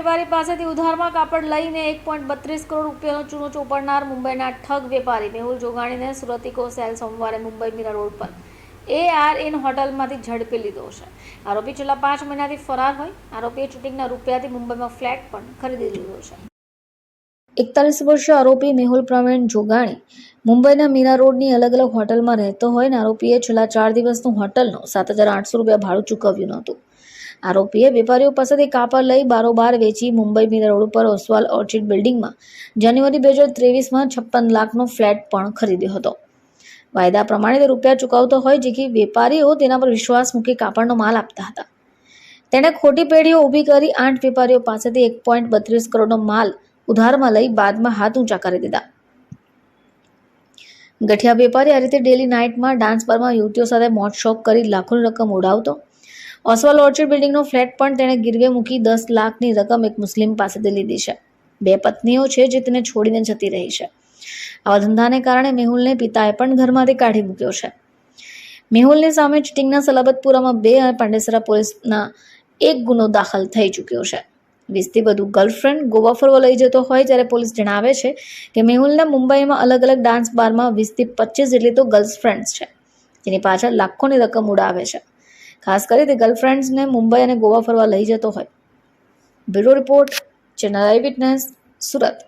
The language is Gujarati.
વેપારી પાસેથી ઉધારમાં કાપડ લઈને એક પોઈન્ટ બત્રીસ કરોડ રૂપિયાનો ચૂનો ચોપડનાર મુંબઈના ઠગ વેપારી મેહુલ જોગાણીને સુરતિકો સેલ સોમવારે મુંબઈ મીરા રોડ પર. એ આર ઇન હોટલમાંથી ઝડપી લીધો છે. આરોપી છેલ્લા પાંચ મહિનાથી ફરાર હોય. આરોપીએ ચૂંટણીના રૂપિયાથી મુંબઈમાં ફ્લેટ પણ ખરીદી લીધો છે. એકતાલીસ વર્ષીય આરોપી મેહુલ પ્રવીણ જોગાણી મુંબઈના મીરા રોડની અલગ અલગ હોટલમાં રહેતો હોય અને આરોપીએ છેલ્લા ચાર દિવસનું હોટલનું સાત હજાર આઠસો રૂપિયા ભાડું ચૂકવ્યું નહોતું. આરોપીએ વેપારીઓ પાસેથી કાપડ લઈ બારોબાર વેચી મુંબઈ રોડ ઉપર ઓસવાલ ઓર્ચિડ બિલ્ડિંગમાં જાન્યુઆરી બે હજાર ત્રેવીસમાં છપ્પન લાખનો ફ્લેટ પણ ખરીદ્યો હતો. વાયદા પ્રમાણે તે રૂપિયા ચૂકવતો હોય, જેથી વેપારીઓ તેના પર વિશ્વાસ મૂકી કાપડનો માલ આપતા હતા. તેણે ખોટી પેઢીઓ ઊભી કરી આઠ વેપારીઓ પાસેથી એક પોઈન્ટ બત્રીસ કરોડનો માલ ઉધારમાં લઈ બાદમાં હાથ ઊંચા કરી દીધા. ગઠિયા વેપારી આ રીતે ડેલી નાઇટમાં ડાન્સ બારમાં યુવતીઓ સાથે મોજ શોખ કરી લાખોની રકમ ઉડાવતો ઓસવાલ ઓર્ચિડ બિલ્ડિંગનો ફ્લેટ પણ તેણે ગીરવે મૂકી દસ લાખની રકમ એક મુસ્લિમ પાસેથી લીધી છે. બે પત્નીઓ છે જે તેને છોડીને જતી રહી છે. આવા ધંધાને કારણે મેહુલને પિતાએ પણ ઘરમાંથી કાઢી મૂક્યો છે. મેહુલની સામે ચીટિંગના સલાબતપુરામાં બે અને પાંડેસરા પોલીસના એક ગુનો દાખલ થઈ ચૂક્યો છે. વીસથી વધુ ગર્લફ્રેન્ડ ગોવા ફરવા લઈ જતો હોય ત્યારે પોલીસ જણાવે છે કે મેહુલના મુંબઈમાં અલગ અલગ ડાન્સ બારમાં વીસથી પચીસ જેટલી તો ગર્લફ્રેન્ડ્સ છે. જેની પાછળ લાખોની રકમ ઉડાવે છે. ખાસ કરી તે ગર્લફ્રેન્ડ્સને મુંબઈ અને ગોવા ફરવા લઈ જતો હોય. Bureau report channel I witness, Surat.